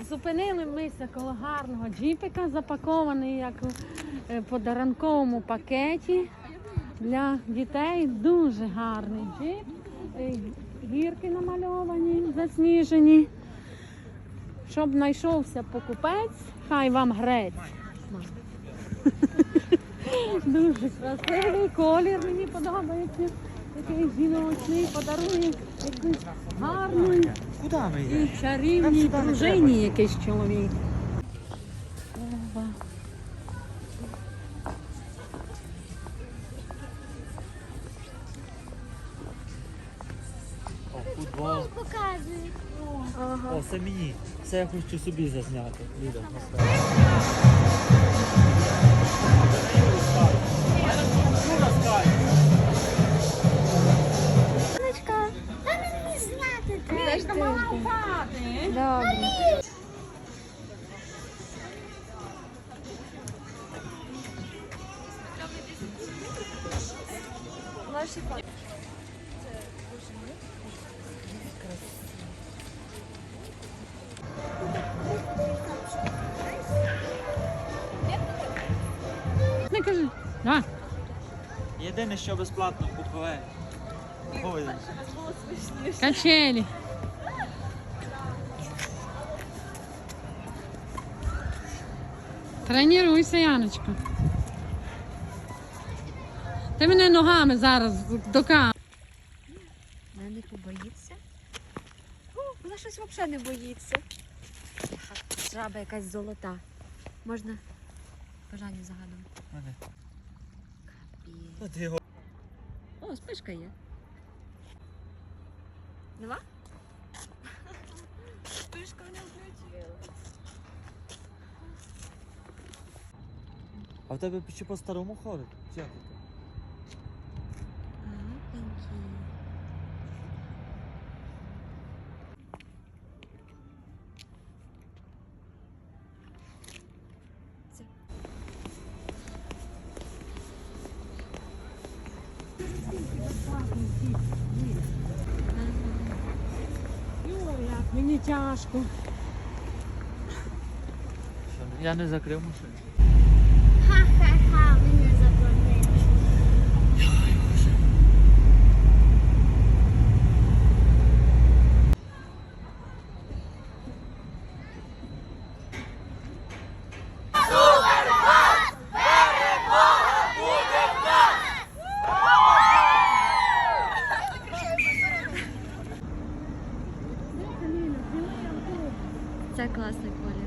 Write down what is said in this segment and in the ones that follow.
Зупинили мися коло гарного джіпика, запакований як е, подарунковому пакеті для дітей. Дуже гарний джип. Е, Гірки намальовані, засніжені. Щоб знайшовся покупець, хай вам грець. Дуже красивий колір, мені подобається. Такий жіночний подарує якусь гарну Куди ми йдемо? і чарівній дружині якийсь чоловік. О, футбол. Показують. О, це мені. Це я хочу собі зазняти. Люда, Сонечка, зняти треба. Добре. Не кажи. Давай. Єдине, що безплатно в Буковелі. Ой, Качелі. Тренуйся, Яночка. Ти мене ногами зараз до камери. Мене побоїться? О, вона щось взагалі не боїться. Жаба якась золота. Можна бажання загадувати. його. О, спишка є. Нема? Спишка не включила. А в тебе чи по старому ходить? Чи як. Це. Ой, як мені тяжко. Я не закрив машину. Мене заплатили. Це класний колір.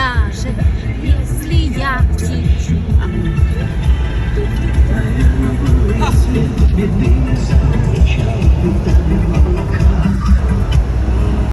даже если я птичу.